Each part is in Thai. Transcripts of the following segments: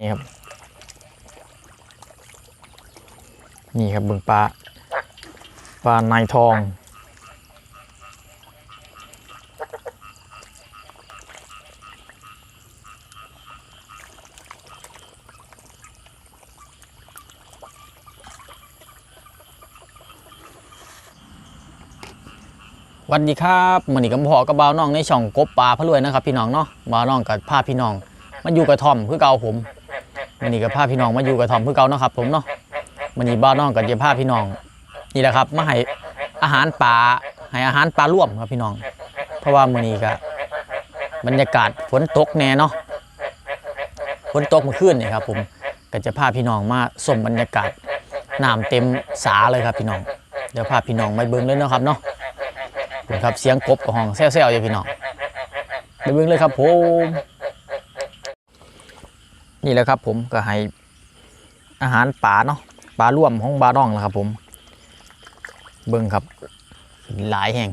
นี่ครับ นี่ครับเบิ่งปลาปลาในทองวัสดีครับมือนี้กับพ่อกับบ่าวน้องในช่องกบปลาพะรวยนะครับพี่น้องเนาะบ่าวน้องกับพาพี่น้องมาอยู่กระท่อมคือเก่าผม มือนี้กับพาพี่น้องมาอยู่กระท่อมคือเก่าเนาะครับ ผมเนาะมือนี้บ่าวน้องกับเจะพาพี่น้อง นี่แหละครับมาให้อาหารปลาให้อาหารปลาร่วมครับพี่น้อง เพราะว่ามือนี้ก็บรรยากาศฝนตกแน่เนาะฝนตกเมื่อคืนนี่ครับ ผมก็จะพาพี่น้องมาชมบรรยากาศน้ำเต็มสาเลยครับพี่น้อง เดี๋ยวพาพี่น้องไปเบิ่งเลยเนาะครับเนาะนี่ครับเสียงกบกับห้องแซ่วๆอยู่พี่น้องไปเบิ่งเลยครับผม นี่แหละครับผมก็ให้อาหารป่าเนาะปลาร่วมของบาร่องนะครับผม เบิ้งครับ หลายแห่ง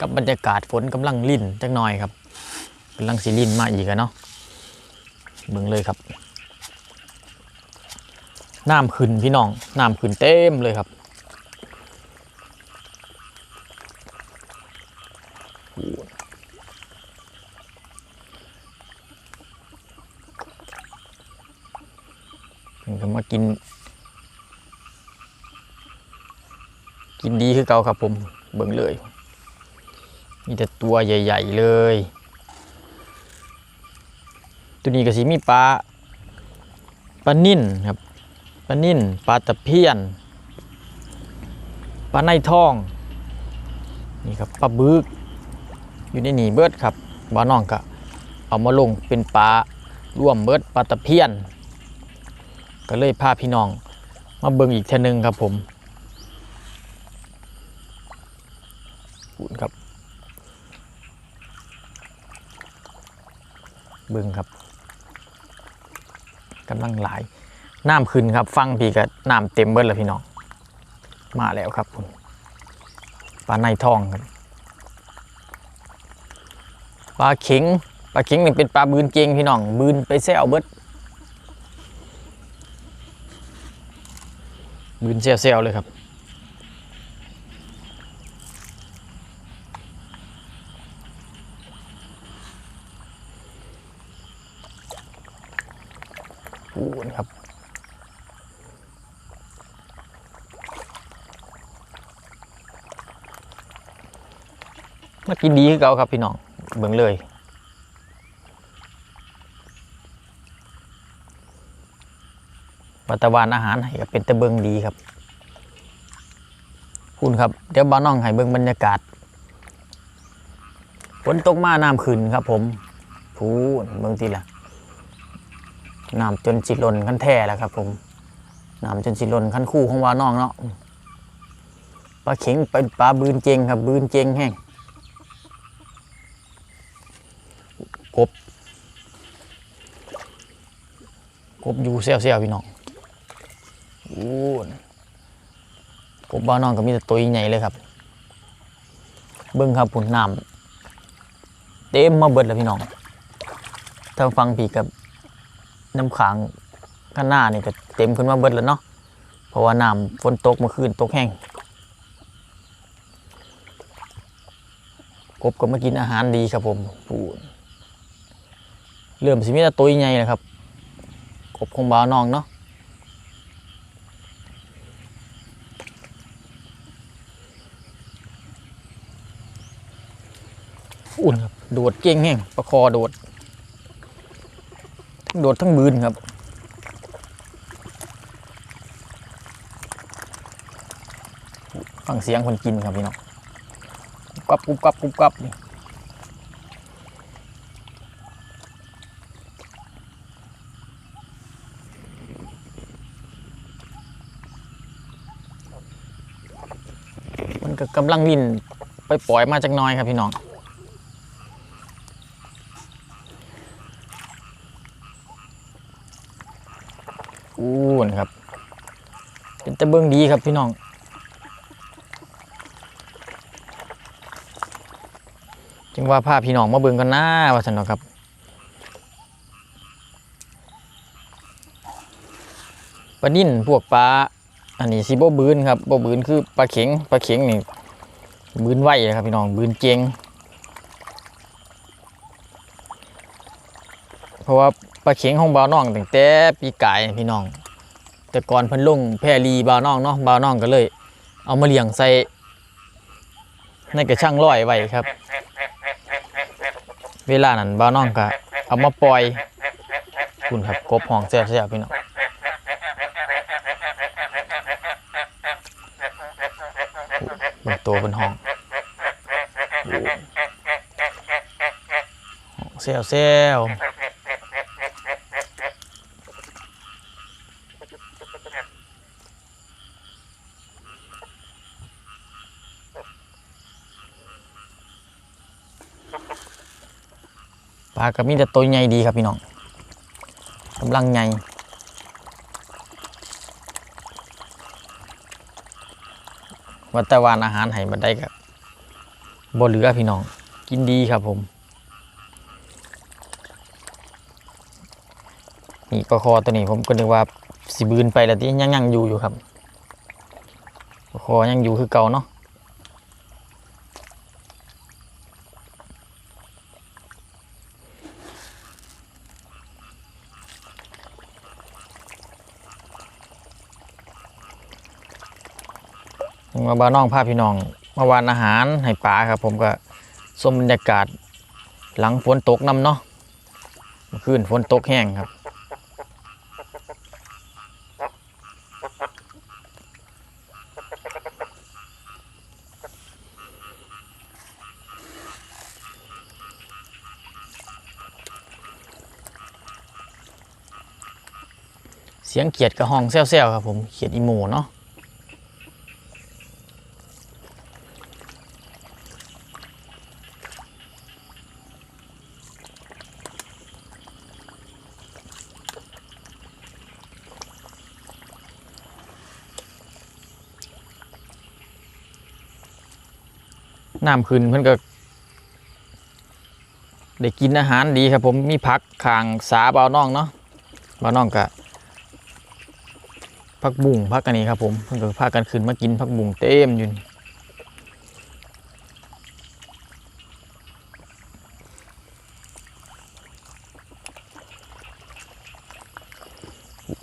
กับบรรยากาศฝนกำลังลิ่นจักหน่อยครับกำลังสิลิ่นมาอีกอะเนาะเบิ้งเลยครับน้ำขึ้นพี่น้องน้ำขึ้นเต็มเลยครับ กิน กินดีคือเก่าครับผม เบิ่งเลยมีแต่ตัวใหญ่ ๆ เลย ตัวนี้ก็สิมีปลาปลานิ่นครับปลานิ่นปลาตะเพียนปลาในท้องนี่ครับปลาบึกอยู่ในหนีเบิดครับบ้านน้องก็เอามาลงเป็นปลาร่วมเบิดปลาตะเพียน ก็เลยพาพี่น้อง มาเบิ่งอีกเทนึงครับผมคุณครับ เบิ่งครับกำลังหลายน้ำขึ้นครับ ฟังพี่ก็น้ำเต็มเบิดแล้วพี่น้อง มาแล้วครับผมปลาในทองครับปลาเข็งปลาเข็งนี่เป็นปลาบืนเจงพี่น้องบืนไปแซวเบิด บืนแซวๆเลยครับปูนครับมากินดีคือเก่าครับพี่น้องเบิ่งเลย ปัตตวานอาหารให้ก็เป็นตะเบิงดีครับคุณครับ เดี๋ยวบ้าน้องให้เบิ่งบรรยากาศฝนตกมาน้ำขึ้นครับ ผมพูนเบิ่งทีละน้ำจนสิหล่นขั้นแท้แล้วครับ ผมน้ำจนสิหล่นขั้นคู่ของวาน้องเนาะปลาเข็งเป็นปลาบืนเจงครับ บืนเจงแห้งกบกบอยู่เซี่ยวๆพี่น้อง อู้นกบบ้านน้องก็มีแต่ตัวใหญ่เลยครับ เบิ้งครับผุนน้ำเต็มมาเบิดแล้วพี่น้องทางฟังผีกับน้ำขังข้างหน้านี่ก็เต็มขึ้นมาเบิดแล้วเนาะเพราะว่าน้ำฝนตกเมื่อคืนตกแห้งกบก็มากินอาหารดีครับผมพูนเริ่มสิมีแต่ตัวใหญ่นะครับกบของบ่าน้องเนาะอุ่นครับ โดดเก่งแห้งประคอโดดทั้งโดดทั้งบืนครับฟังเสียงคนกินครับพี่น้องกุบกับกุบกับกุบกับนี่มันก็กำลังลินไปปล่อยมาจากน้อยครับพี่น้อง อู้นะครับ เป็นตะเบิงดีครับพี่น้องจึงว่าพาพี่น้องมาเบิ่งกันหน้าว่าสันนะครับปลานิ่นพวกปลาอันนี้สิบ่บืนครับโบบืนคือปลาเข็งปลาเข็งนี่บืนไหวนะครับพี่น้องบืนเจงเพราะว่าปลาเข็งของบ่าวน้องตั้งแต่ปีกายพี่น้อง แต่ก่อนเพิ่นลงแพรีบาวน้องเนาะบาวน้องก็เลย เอามาเลี้ยงใส่ในกระช่างร้อยไว้ครับ เวลานั้นบาวน้องก็เอามาปล่อยคุณครับกบห้องแซ่บๆพี่น้องเปิดตัวเป็นห้องเซลเซล ก็มีแต่ตัวใหญ่ดีครับพี่น้องกำลังใหญ่วัตวานอาหารให้มาได้กับบ่เหลือพี่น้อง กินดีครับผม นี่ปลาคอตัวนี้ผมก็นึกว่าสิบืนไปแล้วที่ยังยังอยู่อยู่ครับ คอยังอยู่คือเก่าเนาะ มาบ้านน้องพาพพี่น้อง มาวานอาหารให้ปลาครับ ผมก็ชมบรรยากาศหลังฝนตกน้ำเนาะเมื่อคืนฝนตกแห้งครับ เสียงเขียดกระห้องแซวๆครับผมเขียดอีโมเนาะ น้ำขึ้นเพิ่อนก็ได้กินอาหารดีครับผมมีผักขางสาบาน้องเนาะบาน้องก็ผักบุ้งผักอันนี้ครับผมเพิ่อนก็พากันขึ้นมากินผักบุ้งเต็มอยู่นี่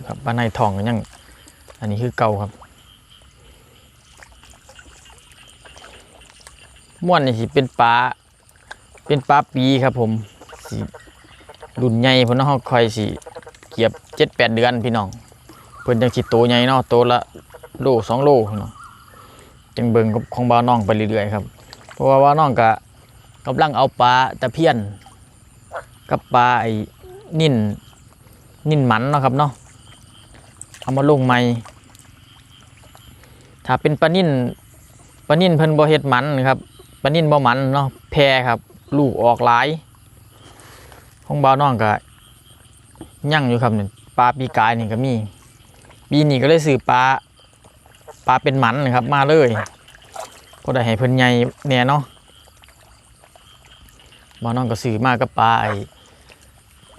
ครับบ้านในทองก็ยังอันนี้คือเก่าครับ ม่วนนี่สิเป็นปลาเป็นปลาปีครับผมสิรุ่นใหญ่พนเนาะเราคอยสิเกียบเจ็ดแปดเดือนพี่น้องเพิ่นจังสิโตใหญ่เนาะโตละโลสองโลพี่น้องจังเบิ่งของบ่าวน้องไปเรื่อยๆครับ เพราะว่าบ่าวน้องก็กำลังเอาปลาตะเพียนกับปลาไอ้นิ่นนิ่นหมันเนาะครับเนาะเอามาลงใหม่ถ้าเป็นปลานิ่นปลานิ่นเพิ่นบ่เฮ็ดหมันครับ ลานิ่นบ่หมันเนาะแพรครับ ลูกออกหลายของบ่าวน้องก็ยั่งอยู่ครับนี่ปลาปีกายนี่ก็มีปีนี้ก็เลยซื้อปลาปลาเป็นหมันนะครับ มาเลยพอได้ให้เพิ่นใหญ่แน่เนาะบ่าวน้องก็ซื้อมากับปลาไอ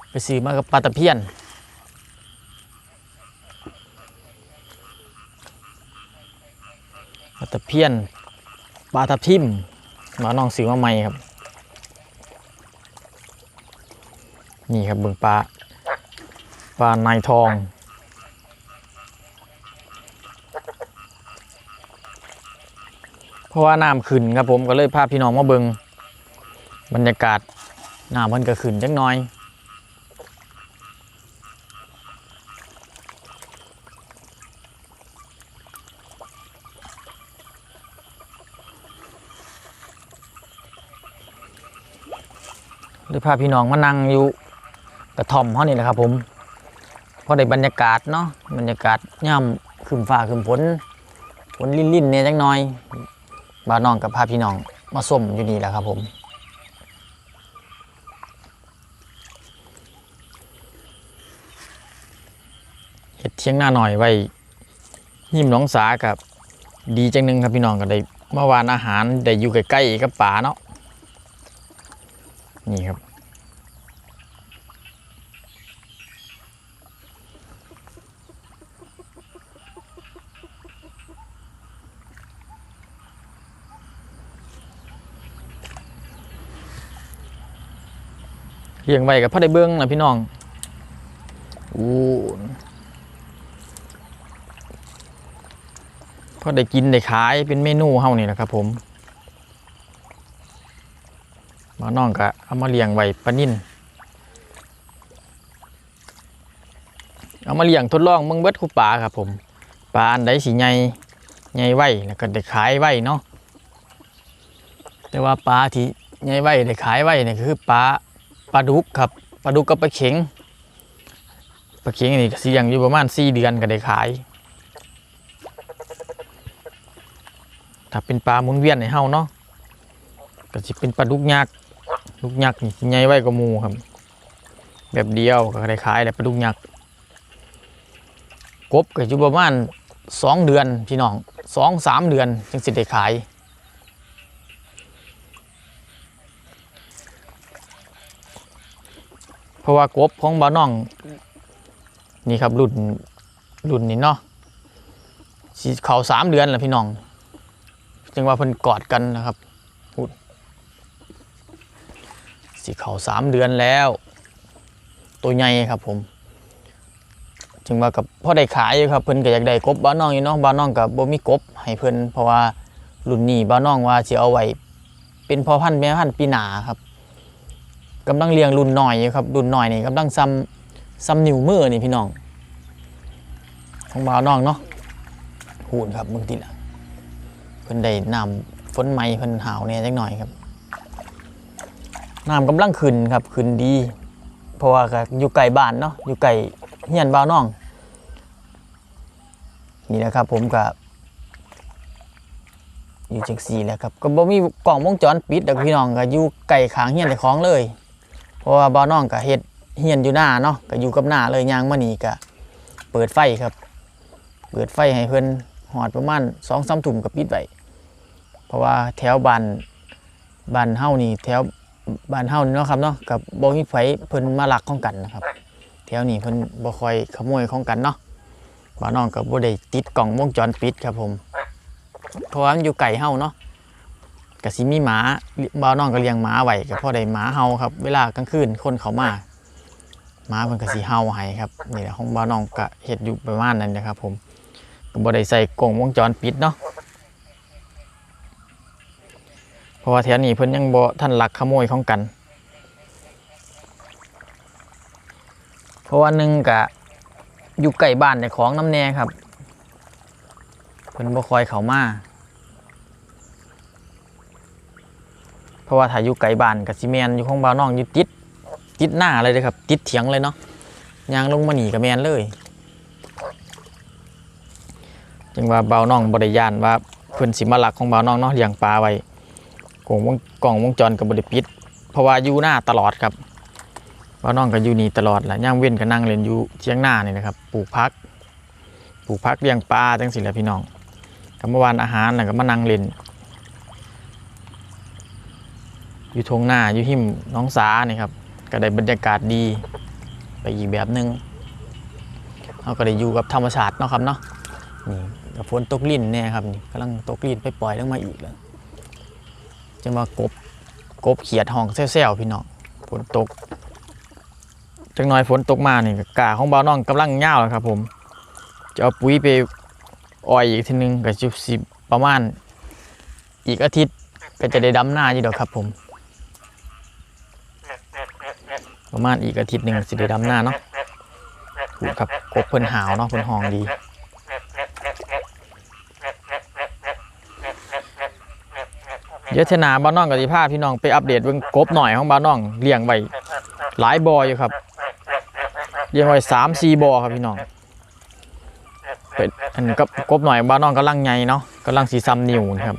ไปซื้อมากับปลาตะเพียนปลาตะเพียนปลาทับทิม หมาน้องซื้อมาใหม่ครับ นี่ครับเบิ่งปลาปลาในทองเพราะว่าน้ำขึ้นครับผมก็เลยพาพี่น้องมาเบิงบรรยากาศน้ำมันก็ขึ้นจักน้อย พาพี่น้องมานั่งอยู่กระท่อมเขานี่แหละครับ ผมเพอได้บรรยากาศเนาะบรรยากาศย่ำขึ้นฟ้าขึ้นฝนฝนลิ่นๆเนี่ยจักหน่อยบ้านน้องกับพาพี่น้องมาส้มอยู่นี่แหละครับ ผมเห็ดเทียงหน้าหน่อยไว้หิมน้องสากับดีจังนึงครับพี่น้องก็ได้เมื่อวานอาหารได้อยู่ใกล้ๆกับป่าเนาะนี่ครับ เลี้ยงไว้กับพ่อได้เบิ้องนะพี่น้องอู้พอได้กินได้ขายเป็นเมนูเฮานี่แหละครับ ผมมาน้องก็เอามาเลี้ยงไว้ปลานิ่นเอามาเลี้ยงทดลองเมืองเบิดคู่ปลาครับ ผมปลาอันใดสิใหญ่ใหญ่ไว้แล้วก็ได้ขายไว้เนาะแต่ว่าปลาที่ใหญ่ไว้ได้ขายไว้เนี่ยคือปลา ลาดุกครับปลาดุกกับปลาเข็งปลาเข็งนี่ก็สิเลี้ยงอยู่ประมาณ4เดือนก็ได้ขายถ้าเป็นปลาหมุนเวียนในเฮาเนาะก็สิเป็นปลาดุกยักษ์ลูกยักษ์นี่สิใหญ่ไว้กว่าหมูครับ แบบเดียวก็ได้ขายแล้วปลาดุกยักษ์กบก็อยู่ประมาณสองเดือนพี่น้องสองสามเดือนจึงสิได้ขาย เพ ราะว่ากบของบ้าวน้อง นี่ครับรุ่นรุ่นนี้เนาะสิเขาสามเดือนแล้วพี่น้อง จึงว่าเพิ่นกอดกันนะครับพูดสิเขาสามเดือนแล้ว ตัวใหญ่ครับผมจึงว่ากับพ่อได้ขายอยู่ครับเพิ่นก็อยากได้กบบ้านน้องอยู่เนาะบ้านน้องกับบ่มีกบให้เพิ่นเพราะว่ารุ่นนี้บ้านน้องว่าสิเอาไว้เป็นพ่อพันธุ์แม่พันธุ์ปีหนาครับ กำลังเลี้ยงรุ่นน้อยอยู่ครับรุ่นน้อยนี่กำลังซ้ำซ้ำนิ้วมือนี่พี่น้องของบ้านน้องเนาะหูนครับมึงติละเพิ่นได้นำฝนไม้เพิ่นหาวเนี่ยจักหน่อยครับน้ำกำลังขึ้นครับขึ้นดี เพราะว่าก็อยู่ไกลบ้านเนาะอยู่ไกลเฮียนบ้าวน้อง นี่แหละครับผมก็อยู่จังซี่แหละครับ ก็บ่มีกล้องวงจรปิดดอกพี่น้องก็อยู่ไกลข้างเฮียนแต่ของเลย ราะว่าบ้าวน้องก็เฮ็ดเฮียนอยู่หน้าเนาะก็อยู่กับหน้าเลยยางมานี่ก็เปิดไฟครับ เปิดไฟให้เพิ่นหอดประมาณสองสามทุ่มกับปิดไว้เพราะว่าแถวบ้านบ้านเฮานี่แถวบ้านเฮานี่เนาะครับเนาะกับบ่มีไฟเพิ่นมาลักของกันนะครับ แถวนี้เพิ่นบ่ค่อยขโมยของกันเนาะบ้านน้องก็บ่ได้ติดกล้องวงจรปิดครับผมเพราะว่ามันอยู่ไกลเฮาเนาะ ก็สิมีหมาบ้านน้องก็เลี้ยงหมาไว้ก็พ่อได้หมาเฮาครับ เวลากลางคืนคนเขามาหมาเพิ่นก็สิเฮาให้ครับนี่แหละของบ้านน้องก็เฮ็ดอยู่ประมาณนั้นนะครับ ผมก็บ่ได้ใส่กล้องวงจรปิดเนาะเพราะว่าแถวนี้เพิ่นยังบ่ท่านลักขโมยของกัน เพราะว่าหนึ่งกะอยู่ใกล้บ้านเจ้าของน้ำแน่ครับเพิ่นบ่คอยเข้ามา เพราะว่าถ้าอยู่ไกลบ้านกับสิแมนอยู่ของบ้าวน้องอยู่ติดติดหน้าเลยเด้อครับ ติดเถียงเลยเนาะยางลงมาหนีกับแมนเลยจึงว่าเบาน้องบริยานว่าเพิ่อนสิมาหลักของเบาน้องเนาะเลี้ยงปลาไว้กล่องวงกล่องวงจรกับบริปิดเพราะว่าอยู่หน้าตลอดครับเบาน้องก็อยู่นี่ตลอดแหละย่างเว้นก็นั่งเล่นอยู่เชียงหน้านี่นะครับปลูกพักปลูกพักเลี้ยงปลาจังสิแหละพี่น้องก็เมื่อวานอาหารน่ะก็มานั่งเล่น อยู่ทงหน้าอยู่หิมน้องสานี่ครับก็ได้บรรยากาศดีไปอีกแบบหนึงเราก็ได้อยู่กับธรรมชาติเนาะครับเนาะนี่ก็ฝนตกลิ่นเนี่ยครับนี่กำลังตกลิ่นไปปล่อยลงมาอีกแล้วจะมากบกบเขียดห้องแซวๆพี่น้องฝนตกจังน้อยฝนตกมานี่ก็กาของบ่าวน้องกำลังย่าวแล้วครับ ผม จะเอาปุ๋ยไปอ้อยอีกทีนึงก็จุสิประมาณ อีกอาทิตย์ก็จะได้ดำหน้าอยู่ดอกครับผม ประมาณอีกอาทิตย์หนึ่งสิได้ดำหน้าเนาะพูดครับกบเพิ่นหาวเนาะเพิ่นหองดีเยวเทอหนาบ้านน้องกับสิพาพี่น้องไปอัปเดตเบิ่งกบหน่อยของบ้านน้องเลี้ยงไว้หลายบออยู่ครับเลี้ยงไว้สามสี่บอครับพี่น้องเป็นอันกับกบหน่อยบ้านน้องกำลังใหญ่เนาะกำลังสีซ้ำนิ้วนะครับ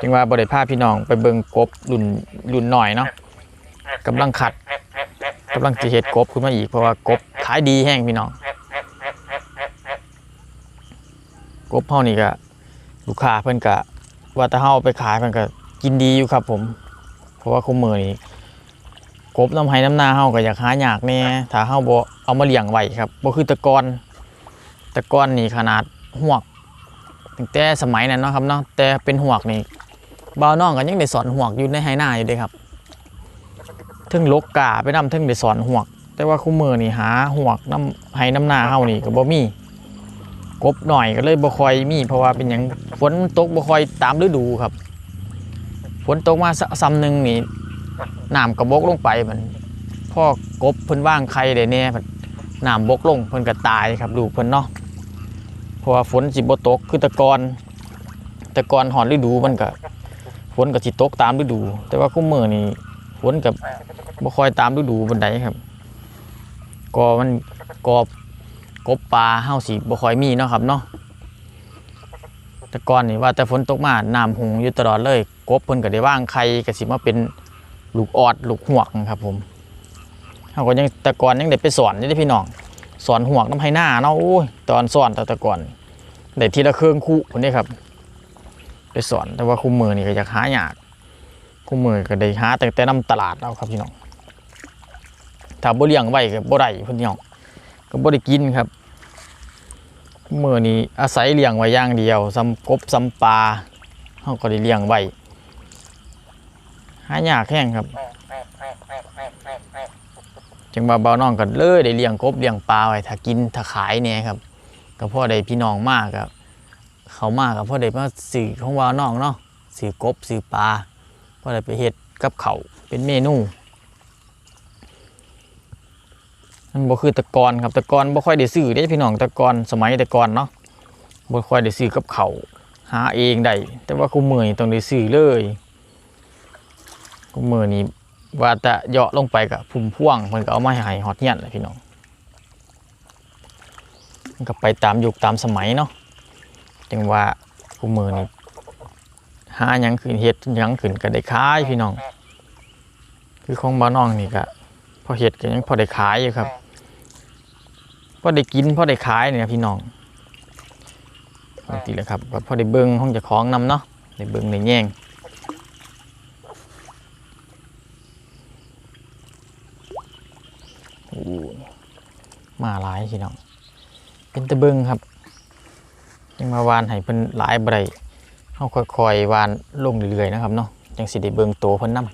จึงว่าบ่ได้พาพี่น้องไปเบิ่งกบรุ่นรุ่นหน่อยเนาะกำลังขัดกำลังจะเฮ็ดกบขึ้นมาอีกเพราะว่ากบขายดีแห้งพี่น้อง กบเฮานี่ก็ลูกค้าเพิ่นก็ว่าถ้าเฮาเอาไปขายเพิ่นก็กินดีอยู่ครับผม เพราะว่าคุมมือนี่กบน้ำไห้น้ำนาเฮาก็อยากหายากแน่ถ้าเฮาบ่เอามาเลี้ยงไว้ครับบ่คือตะกอนตะกอนนี่ขนาดหวกตั้งแต่สมัยนั้นเนาะครับเนาะแต่เป็นหวกนี่ บ่าวน้องก็ยังได้สอนหวกอยู่ในไห้นาอยู่เด้ครับเทึงลกกาไปนำเทึงได้สอนหวก แต่ว่าคู่มือนี่หาหวกน้ำให้น้ำหน้าเฮานี่ก็บ่มีกบหน่อยก็เลยบ่คอยมี เพราะว่าเป็นหยังฝนตกบ่คอยตามฤดูครับฝนตกมาซ้ำหนึ่งนี่น้ำก็บกลงไปมันพ่อกบเพิ่นว่างไข่ได้แน่น้ำบกลงเพิ่นก็ตายครับลูเพิ่นเนาะเพราะว่าฝนสิบ่ตกคือตะกอนตะกอนหอนฤดูมันก็ นก็สิตกตามฤดู แต่ว่าคู่มือนี่ฝนก็บ่ค่อยตามฤดูปานใดครับก็มันกอบกบปลาเฮาสิบ่ค่อยมีเนาะครับเนาะแต่ก่อนนี่ว่าแต่ฝนตกมาน้ำหงอยู่ตลอดเลย กบเพิ่นก็ได้ว่างไข่ก็สิมาเป็นลูกออดลูกหวกนะครับผมเฮาก็ยังแต่ก่อนยังได้ไปสอนอยู่เด้พี่น้องสอนหวกน้ำให้หน้าเนาะโอ้ยตอนสอนแต่แต่ก่อนได้ทีละเครื่องคู่คนนี้ครับไป สอน แต่ว่าคู่มือนี่ก็อยากหายากคู่มือก็ได้หาแต่แต่น้ำตลาดเอาครับพี่น้องถ้าบ่เลี้ยงไว้ก็บ่ได้พิ่นเนาะก็บ่ได้กินครับมือนี้อาศัยเลี้ยงไว้อย่างเดียวซ้ำกบซ้ำปลาเฮาก็ได้เลี้ยงไว้หายากแห้งครับจังว่าเบาน้องก็เลยได้เลี้ยงกบเลี้ยงปลาไว้ถ้ากินถ้าขายเนี่ยครับ ก็พ่อได้พี่น้องมากครับ เขามากก็พอได้มาซื้อของเบาน้องเนาะซื้อกบซื้อปลาพอได้ไปเฮ็ดกับเขาเป็นเมนูมันบ่คือตะกอนครับตะกอนบ่ค่อยได้ซื้อได้พี่น้องตะกอนสมัยตะกอนเนาะบ่ค่อยได้ซื้อกับเขาหาเองได้แต่ว่ากูมือนี่ต้องได้ซื้อเลยกูมือนี่ว่าแต่เหยาะลงไปกับพุ่มพ่วงมันก็เอามาให้ฮอดเฮียนแหละพี่น้องก็ไปตามยุคตามสมัยเนาะ จังว่ากูมือนี่หาหยังขึ้นเฮ็ดหยังขึ้นก็ได้ขายพี่น้อง คือของบ้านน้องนี่ก็พอเฮ็ดก็ยังพอได้ขายอยู่ครับพอได้กินพอได้ขายเนี่ยพี่น้องปกติแหละครับก็พอได้เบิ่งห้องจะคล้องนำเนาะได้เบิ่งได้แย่งมาหลายพี่น้อง เป็นตะเบิ่งครับ ยังมาวานให้เพิ่นหลายบ่ได้เฮาค่อยๆวานลงเรื่อยๆนะครับเนาะจังสิได้เบิ่งโตเพิ่นนำ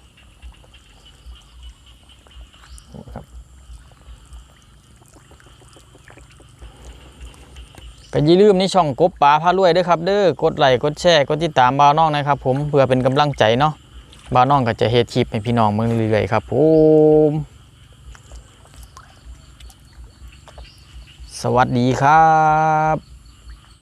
ครับก็อย่าลืมในช่องกบป่าพารวยด้วยครับเด้อกดไลค์กดแชร์กดติดตามบ่าวน้องนะครับ ผมเพื่อเป็นกำลังใจเนาะบ่าวน้องก็จะเฮ็ดคลิปให้พี่น้องเบิ่งเรื่อยๆครับผมสวัสดีครับ